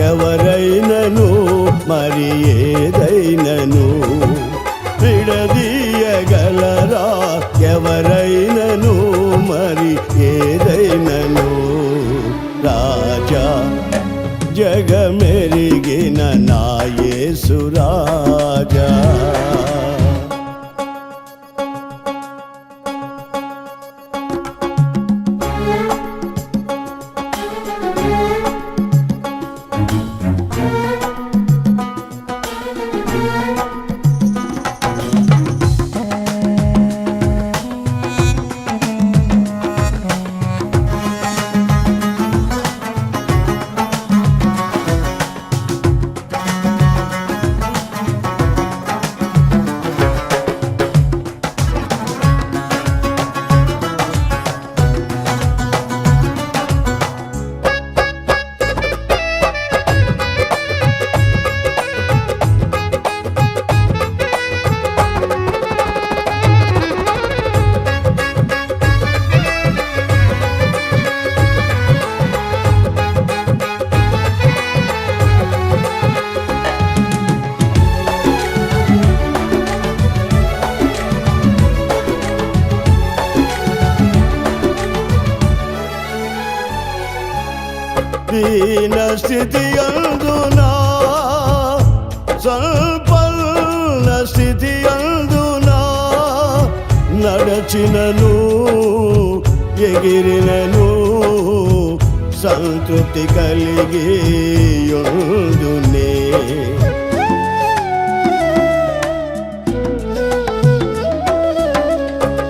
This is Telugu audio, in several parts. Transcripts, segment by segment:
ఎవరైనను మరి ఏదైనను విడదీయగలరా? ఎవరైనను మరి ఏదైనను? రాజా జగమెరిగిన నాయసురా నడచినను ఎగిరినను సంతృప్తి కలిగి యుందునే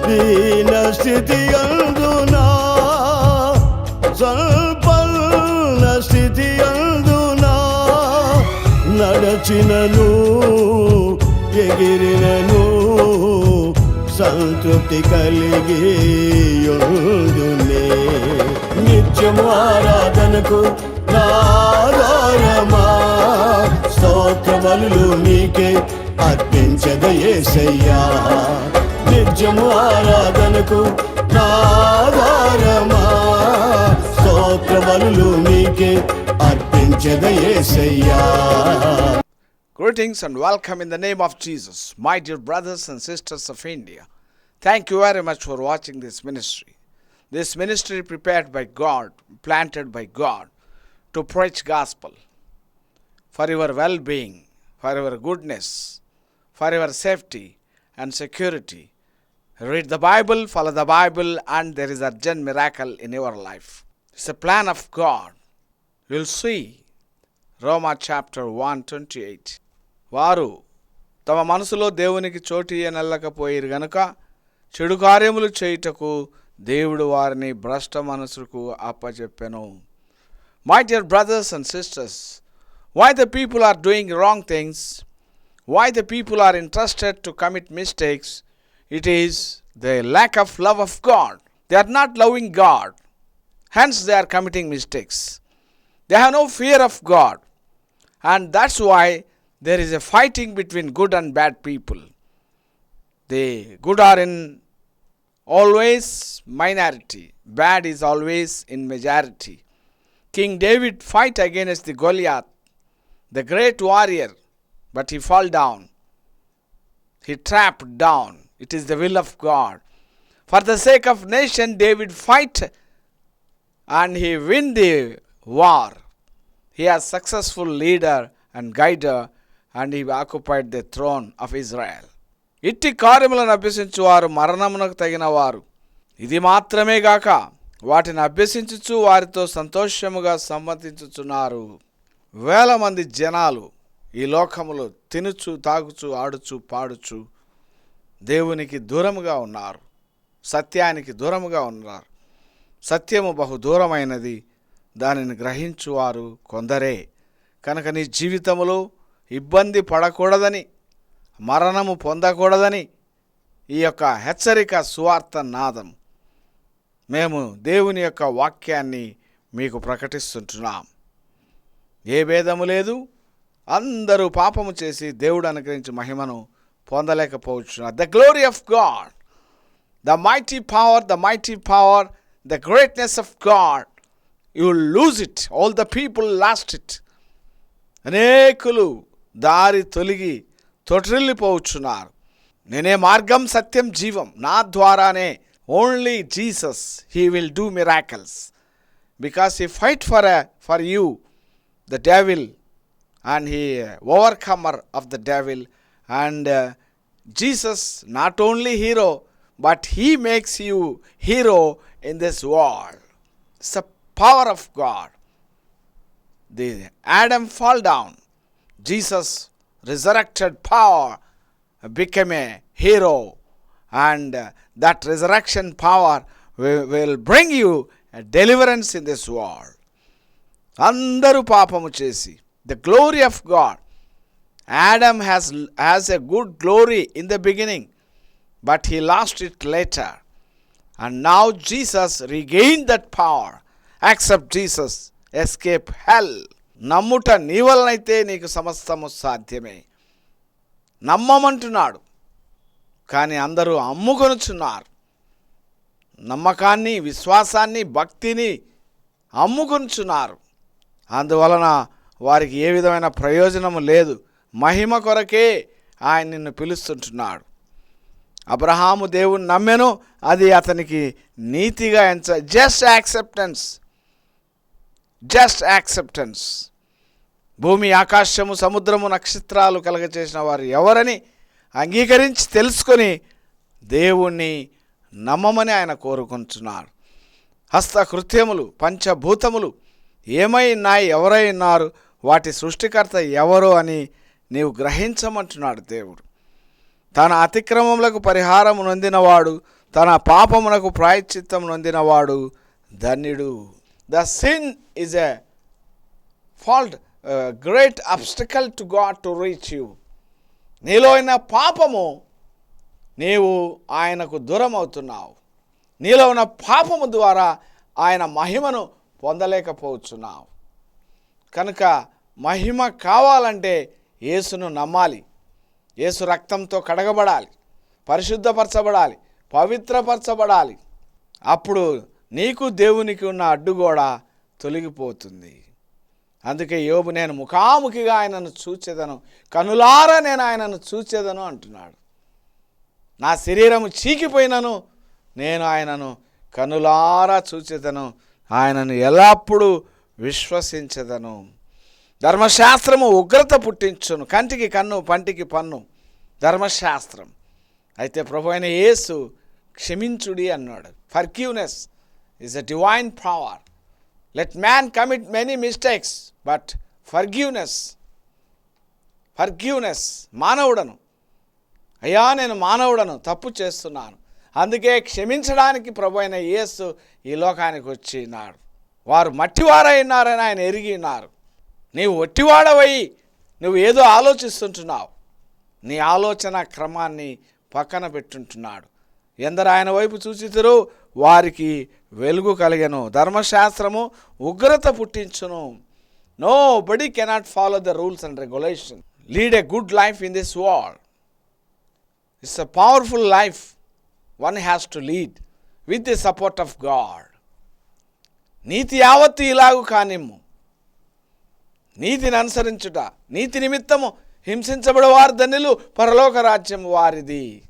దీన స్థితి అందునా? సంపన్న స్థితి అందునా? నడచినను ఎగిరినను సంతృప్తి కలిగి యుందునే నిత్యము ఆరాధనకు నారాయమా స్తోత్ర బలులు నీకే అర్పించదయేసయ్యా నిత్యము ఆరాధనకు నారాయమా స్తోత్ర బలులు నీకే అర్పించదయేసయ్యా Greetings and welcome in the name of Jesus, my dear brothers and sisters of India. Thank you very much for watching this ministry. This ministry prepared by God, planted by God to preach gospel for your well-being, for your goodness, for your safety and security. Read the Bible, follow the Bible, and there is urgent miracle in your life. It's a plan of God. You'll see Roma chapter one twenty eight వారు తమ మనసులో దేవునికి చోటు ఇయ్యనల్లకపోయిరు గనుక చెడు కార్యములు చేయుటకు దేవుడు వారిని భ్రష్ట మనసుకు అప్పచెప్పెను my dear brothers and sisters why the people are doing wrong things why the people are interested to commit mistakes it is the lack of love of god they are not loving god hence they are committing mistakes they have no fear of god and that's why there is a fighting between good and bad people the good are in always minority. Bad is always in majority. King david fight against the goliath the great warrior but he fall down. He trapped down. It is the will of god. For the sake of nation david fight and he win the war. He is successful leader and guider and he occupied the throne of israel ఇట్టి కార్యములను అభ్యసించు వారు మరణమునకు తగిన వారు ఇది మాత్రమే గాక వాటిని అభ్యసించుచు వారితో సంతోషముగా సమ్మతించుచున్నారు వేల మంది జనాలు ఈ లోకములో తినుచు తాగుచు ఆడుచు పాడుచు దేవునికి దూరముగా ఉన్నారు. సత్యానికి దూరముగా ఉన్నారు. సత్యము బహు దూరమైనది. దానిని గ్రహించువారు కొందరే. కనుక నీ జీవితములో ఇబ్బంది పడకూడదని మరణము పొందకూడదని ఈ యొక్క హెచ్చరిక సువార్త నాదం మేము దేవుని యొక్క వాక్యాన్ని మీకు ప్రకటిస్తుంటున్నాం. ఏ భేదము లేదు. అందరూ పాపము చేసి దేవుడు అనుగ్రహించి మహిమను పొందలేకపోతున్నారు the glory of God the mighty power the mighty power the greatness of God you lose it all the people lost it అనేకులు దారి తొలగి తొట్టిల్లిపోవచ్చున్నారు నేనే మార్గం సత్యం జీవం నా ద్వారానే only Jesus he will do miracles because he fight for for you the devil and he uh, overcomer of the devil and uh, jesus not only hero but he makes you hero in this world it's the power of god the adam fall down jesus resurrected power became a hero and uh, that resurrection power will, will bring you a deliverance in this world అందరూ పాపము చేసి the glory of God Adam has has a good glory in the beginning but he lost it later and now Jesus regain that power accept Jesus escape hell నమ్ముట నీ వలనైతే నీకు సమస్తము సాధ్యమే. నమ్మమంటున్నాడు. కానీ అందరూ అమ్ముకొనుచున్నారు. నమ్మకాన్ని విశ్వాసాన్ని భక్తిని అమ్ముకొనుచున్నారు. అందువలన వారికి ఏ విధమైన ప్రయోజనము లేదు. మహిమ కొరకే ఆయన నిన్ను పిలుస్తుంటున్నాడు. అబ్రహాము దేవుని నమ్మెను. అది అతనికి నీతిగా ఎంచ జస్ట్ యాక్సెప్టెన్స్ జస్ట్ యాక్సెప్టెన్స్ భూమి ఆకాశము సముద్రము నక్షత్రాలు కలగచేసిన వారు ఎవరని అంగీకరించి తెలుసుకొని దేవుణ్ణి నమ్మమని ఆయన కోరుకుంటున్నాడు హస్తకృత్యములు పంచభూతములు ఏమై ఉన్నాయి ఎవరై ఉన్నారు వాటి సృష్టికర్త ఎవరు అని నీవు గ్రహించమంటున్నాడు దేవుడు. తన అతిక్రమములకు పరిహారం నొందినవాడు తన పాపమునకు ప్రాయశ్చిత్తం నొందినవాడు ధన్యుడు. The sin is a fault great obstacle to God to reach you నీలో అయిన పాపము నీవు ఆయనకు దూరం అవుతున్నావు నీలో ఉన్న పాపము ద్వారా ఆయన మహిమను పొందలేకపోతున్నావు. కనుక మహిమ కావాలంటే యేసును నమ్మాలి. యేసు రక్తంతో కడగబడాలి. పరిశుద్ధపరచబడాలి. పవిత్రపరచబడాలి. అప్పుడు నీకు దేవునికి ఉన్న అడ్డుగోడ తొలగిపోతుంది. అందుకే యోబు నేను ముఖాముఖిగా ఆయనను చూచేదను. కనులారా నేను ఆయనను చూచేదను అంటున్నాడు. నా శరీరము చీకిపోయినను నేను ఆయనను కనులారా చూచేదను. ఆయనను ఎల్లప్పుడూ విశ్వసించదను. ధర్మశాస్త్రము ఉగ్రత పుట్టించును. కంటికి కన్ను పంటికి పన్ను. ధర్మశాస్త్రం. అయితే ప్రభు అయిన యేసు క్షమించుడి అన్నాడు. Forgiveness. Is a divine power let man commit many mistakes but forgiveness forgiveness మానవుడను. అయ్యా నేను మానవుడను తప్పు చేస్తున్నాను. అందుకే క్షమించడానికి ప్రభు అయిన యేసు ఈ లోకానికి వచ్చినాడు. వారు మట్టివారై ఉన్నారని ఆయన ఎరిగి ఉన్నారు నీవు ఒట్టివాడవై నువ్వు ఏదో ఆలోచిస్తుంటున్నావు. నీ ఆలోచన క్రమాన్ని పక్కన పెట్టుంటున్నాడు. ఎందరు ఆయన వైపు చూచితురు వారికి వెలుగు కలిగను. ధర్మశాస్త్రము ఉగ్రత పుట్టించును. Nobody cannot follow the rules and regulation lead a good life in this world it's a powerful life one has to lead with the support of God నీతి యావత్తు ఇలాగు కానిమ్ము. నీతిని అనుసరించుట. నీతి నిమిత్తము హింసించబడేవారు ధన్యులు పరలోక రాజ్యం వారిది.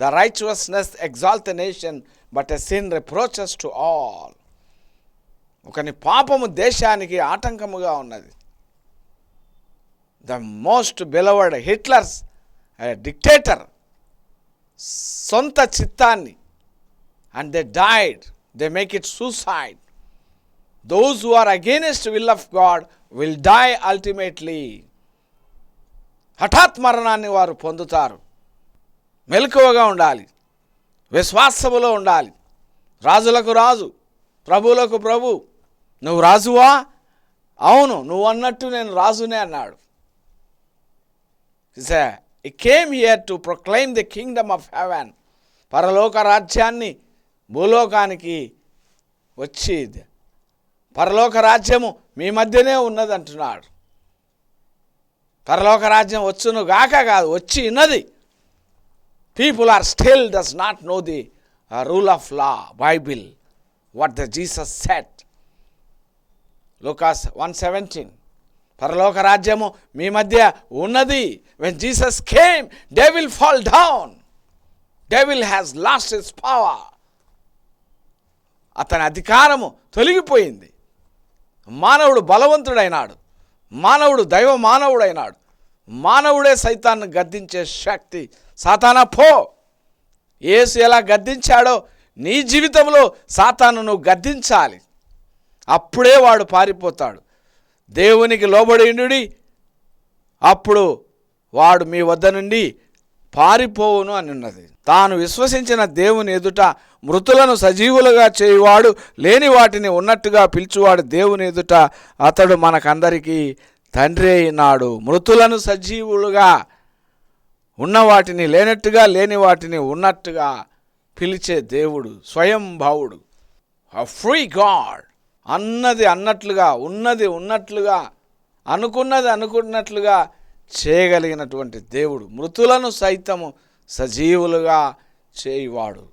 The righteousness exalt nation but a sin reproaches to all ఒకని పాపము దేశానికి ఆటంకముగా ఉన్నది. The most beloved Hitlers dictator సొంత చిత్తాన్ని and they died they make it suicide those who are against will of God will die ultimately హఠాత్ మరణాన్ని వారు పొందుతారు. మెలకువగా ఉండాలి. విశ్వాసములో ఉండాలి. రాజులకు రాజు ప్రభువులకు ప్రభు నువ్వు రాజువా? అవును నువ్వు అన్నట్టు నేను రాజునే అన్నాడు. It's came here to proclaim the kingdom of heaven పరలోక రాజ్యాన్ని భూలోకానికి వచ్చి పరలోక రాజ్యము మీ మధ్యనే ఉన్నది అంటున్నాడు పరలోక రాజ్యం వచ్చును గాక కాదు వచ్చి ఉన్నది. People are still does not know the rule of law Bible what the Jesus set Lucas one seventeen పరలోక రాజ్యము మీ మధ్య ఉన్నది. When Jesus came they will fall down devil has lost his power అతని అధికారము తొలగిపోయింది. మానవుడు బలవంతుడైనాడు. మానవుడు దైవ మానవుడైనాడు. మానవుడే సైతాన్ని గద్దించే శక్తి సాతాన పో. యేసు ఎలా గద్దించాడో నీ జీవితంలో సాతాను నువ్వు గద్దించాలి. అప్పుడే వాడు పారిపోతాడు. దేవునికి లోబడి అప్పుడు వాడు మీ వద్ద నుండి పారిపోవును అని ఉన్నది తాను విశ్వసించిన దేవుని ఎదుట మృతులను సజీవులుగా చేయువాడు లేని వాటిని ఉన్నట్టుగా పిలుచువాడు దేవుని ఎదుట అతడు మనకందరికీ తండ్రి అయినాడు. మృతులను సజీవులుగా ఉన్న వాటిని లేనట్టుగా లేని వాటిని ఉన్నట్టుగా పిలిచే దేవుడు స్వయం భావుడు ఫ్రీ గాడ్ అన్నది అన్నట్లుగా ఉన్నది ఉన్నట్లుగా అనుకున్నది అనుకున్నట్లుగా చేయగలిగినటువంటి దేవుడు. మృతులను సైతము సజీవులుగా చేయువాడు.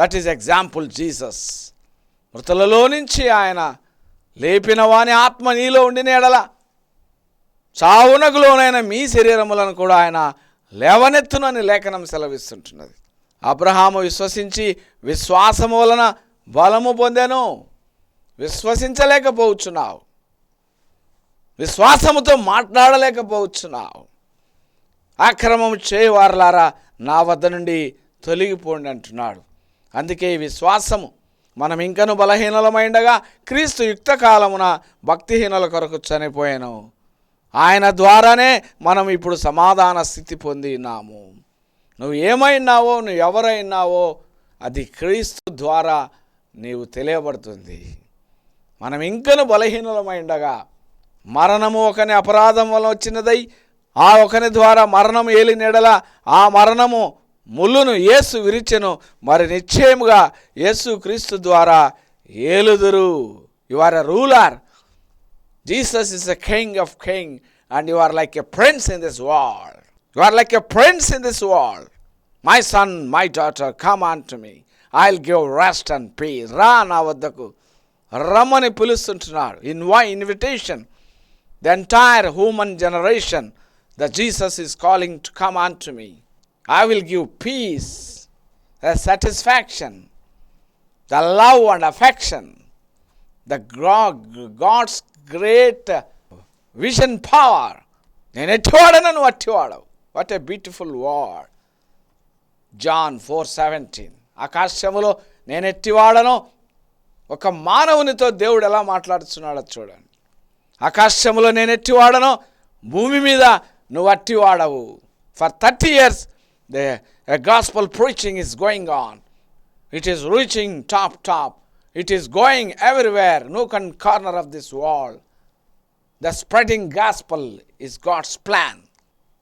దట్ ఈజ్ ఎగ్జాంపుల్ జీసస్ మృతులలో నుంచి ఆయన లేపిన వాని ఆత్మ నీలో ఉండిన ఎడల చావునకు లోనైన మీ శరీరములను కూడా ఆయన లేవనెత్తునని లేఖనం సెలవిస్తుంటున్నది. అబ్రహాము విశ్వసించి విశ్వాసము వలన బలము పొందాను. విశ్వసించలేకపోవచ్చున్నావు విశ్వాసముతో మాట్లాడలేకపోవచ్చున్నావు అక్రమం చేయవారలారా నా వద్ద నుండి తొలగిపోండి అంటున్నాడు. అందుకే విశ్వాసము మనం ఇంకను బలహీనలమైండగా క్రీస్తు యుక్త కాలమున భక్తిహీనుల కొరకు చనిపోయాను. ఆయన ద్వారానే మనం ఇప్పుడు సమాధాన స్థితి పొందినాము. నువ్వు ఏమైనావో నువ్వు ఎవరైనావో అది క్రీస్తు ద్వారా నీవు తెలియబడుతుంది. మనం ఇంకను బలహీనులమైండగా మరణము ఒకని అపరాధం వల్ల వచ్చినదై ఆ ఒకని ద్వారా మరణం ఏలినెడల ఆ మరణము ముళ్ళును యేసు విరిచెను. మరి నిశ్చయముగా యేసు క్రీస్తు ద్వారా ఏలుదురు. You are a ruler Jesus is a king of king and you are like a prince in this world you are like a prince in this world my son my daughter come on to me I will give rest and peace రా నా వద్దకు రమ్మని పిలుస్తుంటున్నాడు in why invitation the entire human generation the Jesus is calling to come on to me I will give peace the satisfaction the love and affection the God's great vision power నేను ఎట్టివాడను నువ్వు అట్టివాడవు what a beautiful word John four seventeen ఆకాశములో నేను ఎట్టివాడనో ఒక మానవునితో దేవుడు ఎలా మాట్లాడుతున్నాడో చూడండి ఆకాశములో నేను ఎట్టివాడనో భూమి మీద నువ్వు అట్టివాడవు for thirty years the gospel preaching is going on it is reaching top top it is going everywhere no కన్ corner of this wall the spreading gospel is God's plan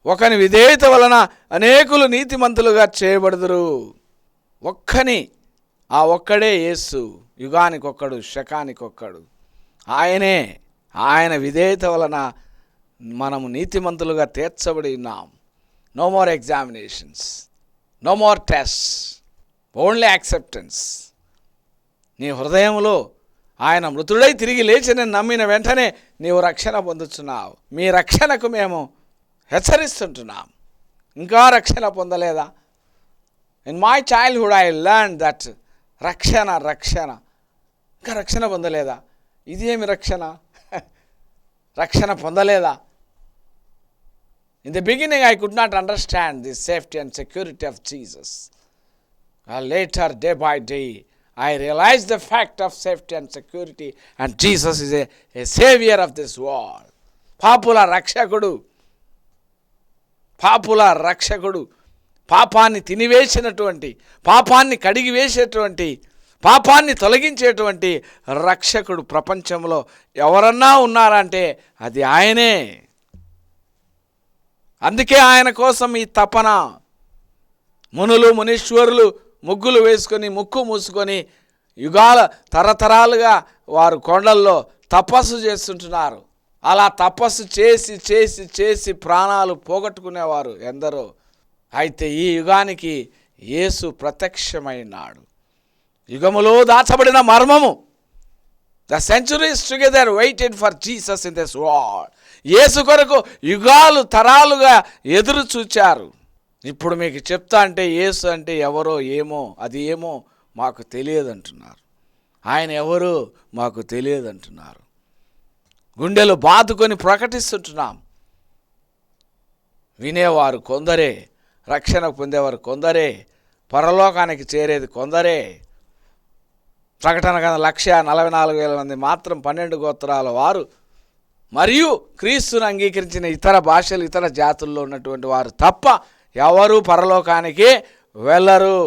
ఒకని విధేయత వలన అనేకులు నీతిమంతులుగా చేయబడుదురు. ఒక్కని ఆ ఒక్కడే యేసు. యుగానికొక్కడు శకానికొక్కడు. ఆయనే ఆయన విధేయత వలన మనము నీతిమంతులుగా తీర్చబడి ఉన్నాం. No more examinations no more test only acceptance నీ హృదయంలో ఆయన మృతుడై తిరిగి లేచిన నమ్మిన వెంటనే నీవు రక్షణ పొందుతున్నావు మీ రక్షణకు మేము హెచ్చరిస్తుంటున్నాం. ఇంకా రక్షణ పొందలేదా? In my childhood I learn that రక్షణ రక్షణ. ఇంకా రక్షణ పొందలేదా? ఇది ఏమి రక్షణ? రక్షణ పొందలేదా? In the beginning I could not understand the safety and security of Jesus later day by day I realize the fact of safety and security and Jesus is a saviour of this world పాపుల రక్షకుడు పాపుల రక్షకుడు పాపాన్ని తినివేసినటువంటి పాపాన్ని కడిగి వేసేటువంటి పాపాన్ని తొలగించేటువంటి రక్షకుడు ప్రపంచంలో ఎవరన్నా ఉన్నారంటే అది ఆయనే. అందుకే ఆయన కోసం ఈ తపన. మునులు మునీశ్వరులు ముగ్గులు వేసుకొని ముక్కు మూసుకొని యుగాల తరతరాలుగా వారు కొండల్లో తపస్సు చేస్తుంటున్నారు. అలా తపస్సు చేసి చేసి చేసి ప్రాణాలు పోగొట్టుకునేవారు ఎందరో. అయితే ఈ యుగానికి యేసు ప్రత్యక్షమైనాడు. యుగములో దాచబడిన మర్మము. The centuries together waited for Jesus in this world Yesu కొరకు యుగాలు తరాలుగా ఎదురు చూచారు ఇప్పుడు మీకు చెప్తా అంటే యేసు అంటే ఎవరో ఏమో అది ఏమో మాకు తెలియదు అంటున్నారు ఆయన ఎవరు మాకు తెలియదు అంటున్నారు గుండెలు బాదుకొని ప్రకటిస్తుంటున్నాం. వినేవారు కొందరే రక్షణ పొందేవారు కొందరే పరలోకానికి చేరేది కొందరే. ప్రకటన కన్నా లక్ష నలభై నాలుగు వేల మంది మాత్రం పన్నెండు గోత్రాల వారు. మరియు క్రీస్తును అంగీకరించిన ఇతర భాషలు ఇతర జాతుల్లో ఉన్నటువంటి వారు తప్ప ఎవరు పరలోకానికి వెళ్ళరు.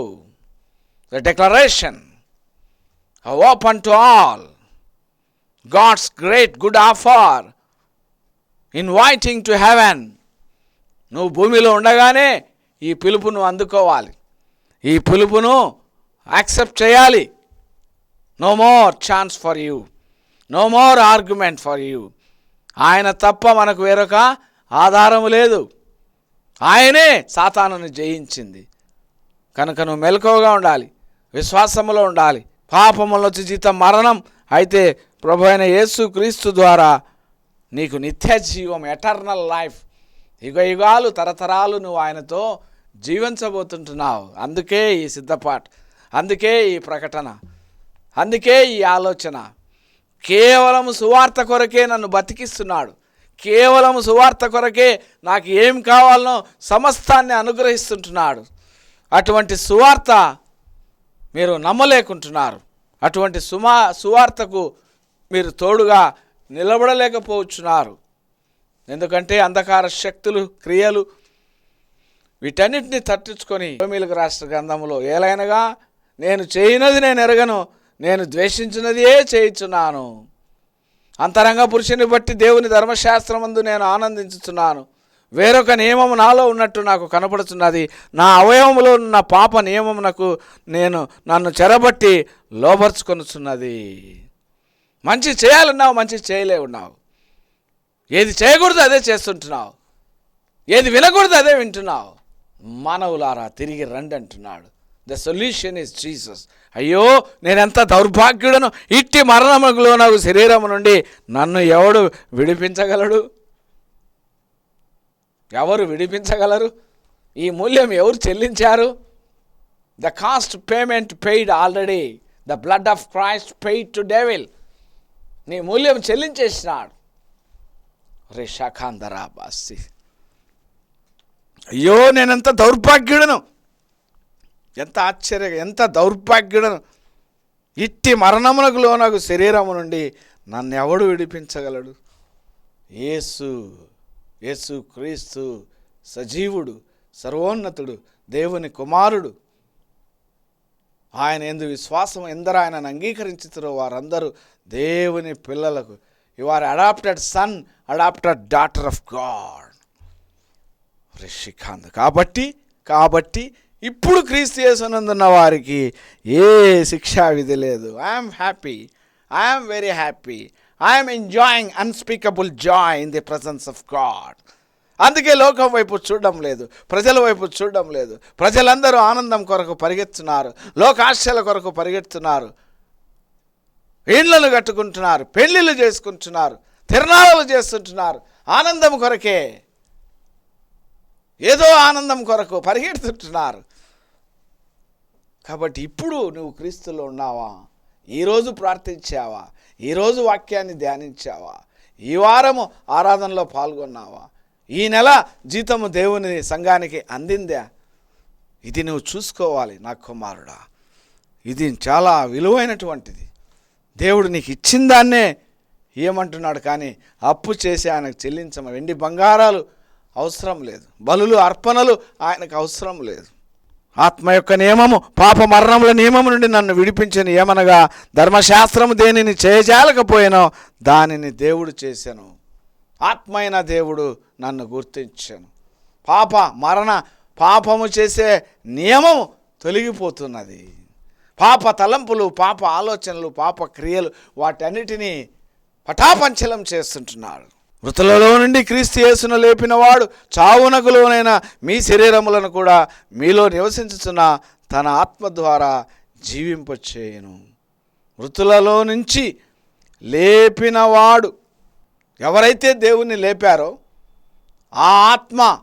The declaration open to all God's great good offer inviting to heaven నువ్వు భూమిలో ఉండగానే ఈ పిలుపును అందుకోవాలి. ఈ పిలుపును యాక్సెప్ట్ చేయాలి. No more chance for you no more argument for you ఆయన తప్ప మనకు వేరొక ఆధారము లేదు. ఆయనే సాతానుని జయించింది. కనుక నువ్వు మెలకువగా ఉండాలి విశ్వాసములో ఉండాలి. పాపములో వచ్చి జీతం మరణం అయితే ప్రభు అయిన యేసు క్రీస్తు ద్వారా నీకు నిత్య జీవం ఎటర్నల్ లైఫ్ యుగ యుగాలు తరతరాలు నువ్వు ఆయనతో జీవించబోతుంటున్నావు. అందుకే ఈ సిద్ధపాట్ అందుకే ఈ ప్రకటన అందుకే ఈ ఆలోచన. కేవలం సువార్త కొరకే నన్ను బతికిస్తున్నాడు. కేవలం సువార్త కొరకే నాకు ఏం కావాలనో సమస్తాన్ని అనుగ్రహిస్తుంటున్నాడు. అటువంటి సువార్త మీరు నమ్మలేకుంటున్నారు. అటువంటి సుమా సువార్తకు మీరు తోడుగా నిలబడలేకపోవచ్చున్నారు. ఎందుకంటే అంధకార శక్తులు క్రియలు వీటన్నిటిని తట్టించుకొని రోమిలకు రాష్ట్ర గ్రంథంలో ఏలైనగా నేను చేయనది నేను ఎరగను నేను ద్వేషించినదే చేయించున్నాను. అంతరంగ పురుషుని బట్టి దేవుని ధర్మశాస్త్రమందు నేను ఆనందించుతున్నాను వేరొక నియమము నాలో ఉన్నట్టు నాకు కనపడుతున్నది నా అవయవములో ఉన్న పాప నియమమునకు నేను నన్ను చెరబట్టి లోపరుచుకొనుచున్నది మంచి చేయాలన్నావు మంచి చేయలే ఉన్నావు. ఏది చేయకూడదు అదే చేస్తుంటున్నావు. ఏది వినకూడదు అదే వింటున్నావు. మానవులారా తిరిగి రండి అంటున్నాడు. ద సొల్యూషన్ ఇస్ జీసస్ అయ్యో నేనెంత దౌర్భాగ్యుడను? ఇట్టి మరణములో నాకు శరీరము నుండి నన్ను ఎవడు విడిపించగలడు? ఎవరు విడిపించగలరు? ఈ మూల్యం ఎవరు చెల్లించారు? The cost payment paid already the blood of Christ paid to devil నీ మూల్యం చెల్లించేసినాడు. రే శాఖాంధరా బాసి అయ్యో నేనెంత దౌర్భాగ్యుడను? ఎంత ఆశ్చర్య ఎంత దౌర్భాగ్యుడను. ఇట్టి మరణమునకు లోనకు శరీరము నుండి నన్ను ఎవడు విడిపించగలడు? యేసు యేసు క్రీస్తు సజీవుడు సర్వోన్నతుడు దేవుని కుమారుడు. ఆయన ఎందు విశ్వాసం ఎందరూ ఆయనను అంగీకరించుతారో వారందరూ దేవుని పిల్లలకు. You are adopted son adopted daughter of God. Rishikant. కాబట్టి కాబట్టి ఇప్పుడు క్రీస్తు యేసునందున్న వారికి ఏ శిక్షా విధి లేదు. I'm happy I'm very happy I'm enjoying unspeakable joy in the presence of God అందుకే లోకం వైపు చూడడం లేదు. ప్రజల వైపు చూడడం లేదు. ప్రజలందరూ ఆనందం కొరకు పరిగెత్తున్నారు. లోకాశల కొరకు పరిగెత్తున్నారు. ఇండ్లను కట్టుకుంటున్నారు. పెళ్ళిళ్ళు చేసుకుంటున్నారు. తిరణాలు చేస్తుంటున్నారు. ఆనందం కొరకే ఏదో ఆనందం కొరకు పరిగెడుతుంటున్నారు కాబట్టి ఇప్పుడు నువ్వు క్రీస్తులో ఉన్నావా? ఈరోజు ప్రార్థించావా? ఈరోజు వాక్యాన్ని ధ్యానించావా? ఈ వారము ఆరాధనలో పాల్గొన్నావా? ఈ నెల జీతము దేవుని సంఘానికి అందిందా? ఇది నువ్వు చూసుకోవాలి నా కుమారుడా. ఇది చాలా విలువైనటువంటిది. దేవుడు నీకు ఇచ్చిన దాన్నే ఏమంటున్నాడు కానీ అప్పు చేసి ఆయనకు చెల్లించమ వెండి బంగారాలు అవసరం లేదు. బలులు అర్పణలు ఆయనకు అవసరం లేదు. ఆత్మ యొక్క నియమము పాప మరణముల నియమము నుండి నన్ను విడిపించిన ఏమనగా ధర్మశాస్త్రము దేనిని చేయజాలకపోయానో దానిని దేవుడు చేశాను. ఆత్మైన దేవుడు నన్ను గుర్తించాను. పాప మరణ పాపము చేసే నియమం తొలగిపోతున్నది. పాప తలంపులు పాప ఆలోచనలు పాప క్రియలు వాటన్నిటినీ పటాపంచలం చేస్తుంటున్నాడు. మృతులలో నుండి క్రీస్తు యేసును లేపినవాడు చావునకు లోనైన మీ శరీరములను కూడా మీలో నివసించుతున్న తన ఆత్మ ద్వారా జీవింపచేయను. మృతులలో నుంచి లేపినవాడు ఎవరైతే దేవుణ్ణి లేపారో ఆ ఆత్మ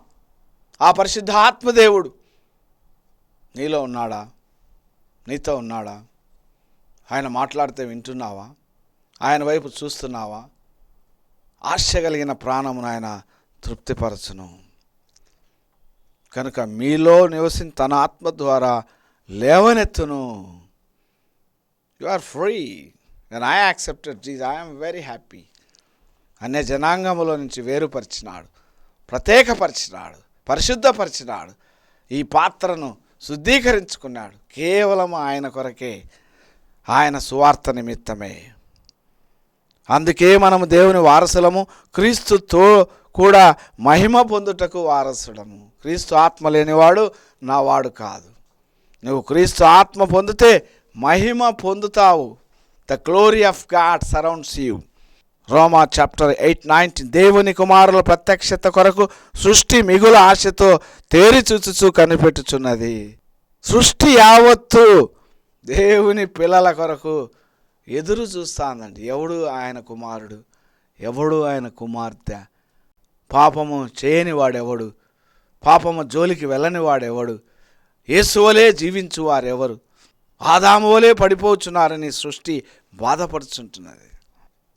ఆ పరిశుద్ధ ఆత్మదేవుడు నీలో ఉన్నాడా? నీతో ఉన్నాడా? ఆయన మాట్లాడితే వింటున్నావా? ఆయన వైపు చూస్తున్నావా? ఆశ కలిగిన ప్రాణమును ఆయన తృప్తిపరచును. కనుక మీలో నివసిన తన ఆత్మ ద్వారా లేవనెత్తును. యు ఆర్ ఫ్రీ నేను I accepted Jesus I'm very happy అనే జనాంగములో నుంచి వేరుపరిచినాడు. ప్రత్యేకపరిచినాడు. పరిశుద్ధపరిచినాడు. ఈ పాత్రను శుద్ధీకరించుకున్నాడు. కేవలం ఆయన కొరకే. ఆయన సువార్త నిమిత్తమే. అందుకే మనము దేవుని వారసులము క్రీస్తుతో కూడా మహిమ పొందుటకు వారసుడము క్రీస్తు ఆత్మ లేనివాడు నావాడు కాదు. నువ్వు క్రీస్తు ఆత్మ పొందితే మహిమ పొందుతావు. The glory of God surrounds you Roma chapter eight nineteen దేవుని కుమారుల ప్రత్యక్షత కొరకు సృష్టి మిగుల ఆశతో తేరి చూచుచూ కనిపెట్టుచున్నది. సృష్టి యావత్తు దేవుని పిల్లల కొరకు ఎదురు చూస్తానండి. ఎవడు ఆయన కుమారుడు? ఎవడు ఆయన కుమార్తె? పాపము చేయని వాడెవడు పాపము జోలికి వెళ్ళని వాడెవడు ఏసువలే జీవించు వారెవరు ఆదామువలే పడిపోచున్నారని సృష్టి బాధపడుచుంటున్నది.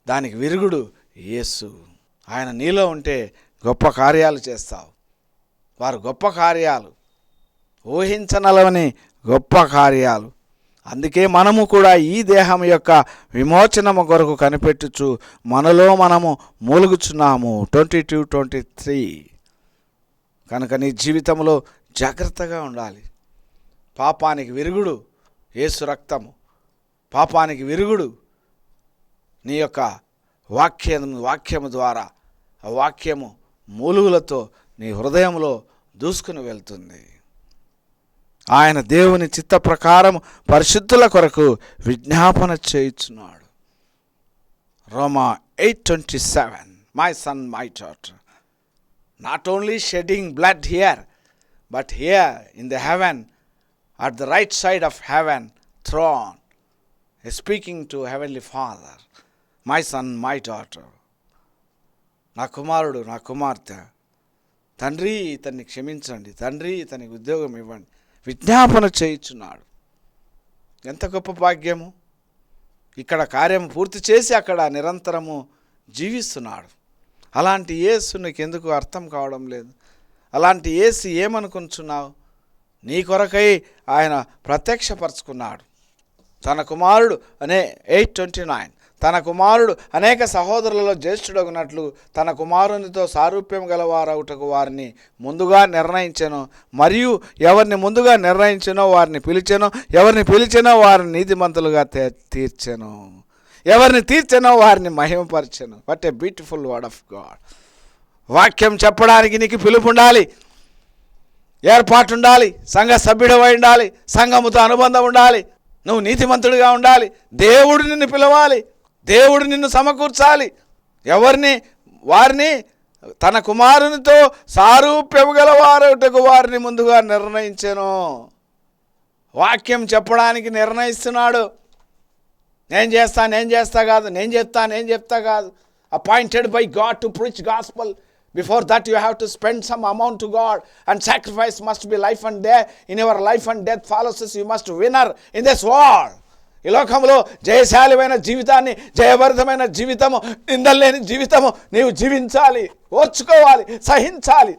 దానికి విరుగుడు యేసు. ఆయన నీలో ఉంటే గొప్ప కార్యాలు చేస్తావు. వారు గొప్ప కార్యాలు. ఊహించనలవని గొప్ప కార్యాలు. అందుకే మనము కూడా ఈ దేహం యొక్క విమోచనము కొరకు కనిపెట్టుచు మనలో మనము మూలుగుచున్నాము. ట్వంటీ టూ ట్వంటీ త్రీ కనుక నీ జీవితంలో జాగ్రత్తగా ఉండాలి. పాపానికి విరుగుడు ఏసు రక్తము. పాపానికి విరుగుడు నీ యొక్క వాక్యం వాక్యము ద్వారా ఆ వాక్యము మూలుగులతో నీ హృదయంలో దూసుకుని వెళ్తుంది. ఆయన దేవుని చిత్త ప్రకారం పరిశుద్ధుల కొరకు విజ్ఞాపన చేయుచున్నాడు. రోమా eight twenty seven. My son my daughter not only shedding blood here but here in the heaven at the right side of heaven throne speaking to heavenly father my son my daughter నా కుమారుడు నా కుమార్తె. తండ్రి ఇతన్ని క్షమించండి. తండ్రి ఇతనికి ఉద్యోగం ఇవ్వండి. విజ్ఞాపన చేయుచున్నాడు. ఎంత గొప్ప భాగ్యము. ఇక్కడ కార్యం పూర్తి చేసి అక్కడ నిరంతరము జీవిస్తున్నాడు. అలాంటి ఏసు నీకు ఎందుకు అర్థం కావడం లేదు. అలాంటి ఏసు ఏమనుకుంటున్నావు? నీ కొరకై ఆయన ప్రత్యక్షపరుచుకున్నాడు. తన కుమారుడు అనే ఎయిట్ ట్వంటీ నైన్. తన కుమారుడు అనేక సహోదరులలో జ్యేష్ఠుడగునట్లు తన కుమారునితో సారూప్యం గలవారవుటకు వారిని ముందుగా నిర్ణయించెను. మరియు ఎవరిని ముందుగా నిర్ణయించెనో వారిని పిలిచెను ఎవరిని పిలిచెనో వారిని నీతిమంతులుగా తీర్చెను. ఎవరిని తీర్చెనో వారిని మహిమపరచెను. What a beautiful word of God వాక్యం చెప్పడానికి నీకు పిలుపు ఉండాలి ఏర్పాటు ఉండాలి సంఘ సభ్యుడవై ఉండాలి. సంఘముతో అనుబంధం ఉండాలి. నువ్వు నీతిమంతుడిగా ఉండాలి. దేవుడు నిన్ను పిలవాలి. దేవుడు నిన్ను సమకూర్చాలి. ఎవరిని? వారిని? తన కుమారునితో సారూప్యము గల వారిని ముందుగా నిర్ణయించాను. వాక్యం చెప్పడానికి నిర్ణయిస్తున్నాడు. నేను చేస్తా నేను చేస్తా కాదు నేను చెప్తా నేను చెప్తా కాదు. Appointed by God to preach gospel before that you have to spend some amount to God and sacrifice must be life and day in your life and death follows you must winner in this world ఈ లోకంలో జయశాలిమైన జీవితాన్ని జయభరితమైన జీవితము నిందలేని జీవితము నీవు జీవించాలి ఓర్చుకోవాలి సహించాలి.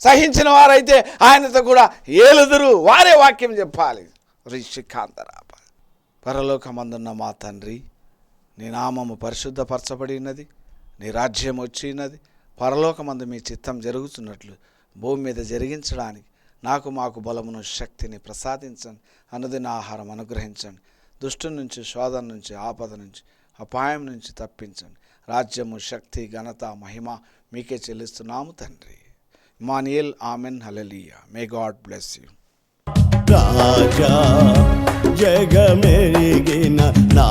సహించిన వారైతే ఆయనతో కూడా ఏలుదురు వారే వాక్యం చెప్పాలి. రిషికాంతరాప పరలోకమందున్న మా తండ్రి నీ నామము పరిశుద్ధపరచబడి ఉన్నది నీ రాజ్యం వచ్చినది పరలోకమందు మీ చిత్తం జరుగుతున్నట్లు భూమి మీద జరిగించడానికి నాకు మాకు బలమును శక్తిని ప్రసాదించండి అన్నది నా ఆహారం అనుగ్రహించండి. దుష్టు నుంచి శోధన నుంచి ఆపద నుంచి అపాయం నుంచి తప్పించండి రాజ్యము శక్తి ఘనత మహిమ మీకే చెల్లిస్తున్నాము తండ్రి మానియల్ amen Hallelujah. May God bless you. రాజా జగమెరిగిన నా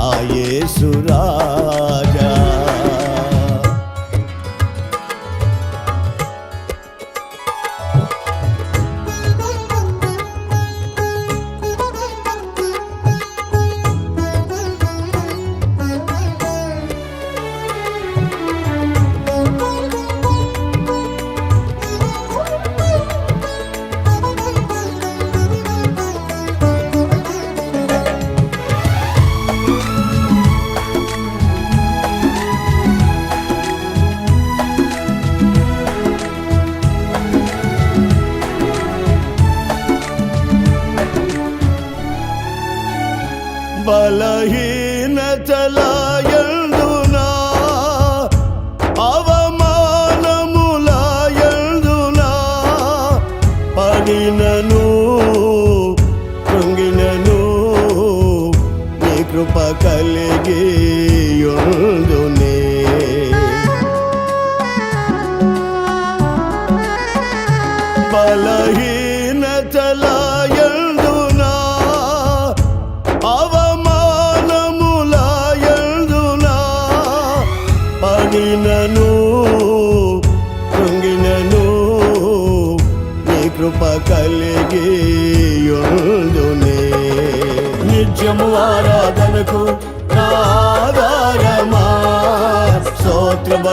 Medina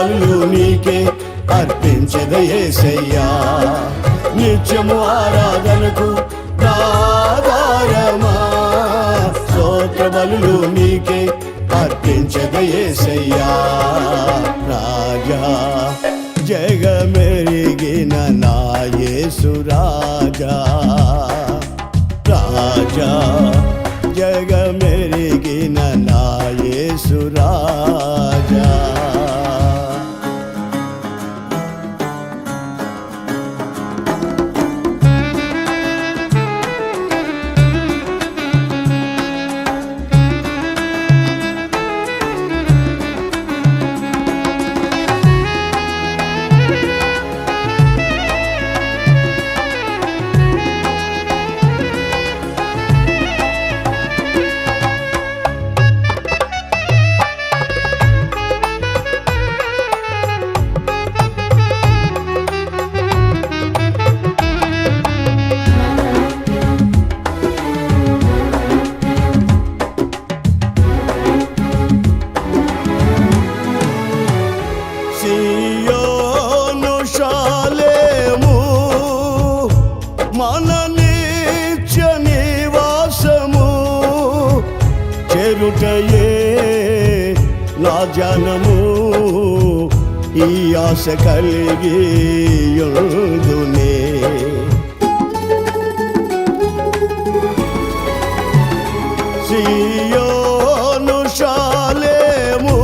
స్తోత్ర నీకే అర్పించదయేసయ్యా నిత్యము ఆరాధనకు నా ఆధారమా స్తోత్ర బలు నీకే అర్పించదయేసయ్యా రాజా జగమెరిగిన నా యేసు రాజా. రాజా జగమెరిగిన నా యేసు రాజా. ఆశ కలిగి యుందునే సియోను శాలేము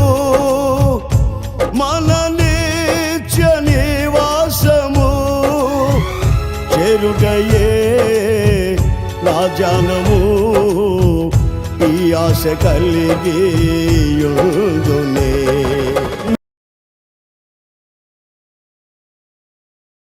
మన నిత్య నివాసము. చెరుటయే రాజానము ఈ ఆశ కలిగి యుందునే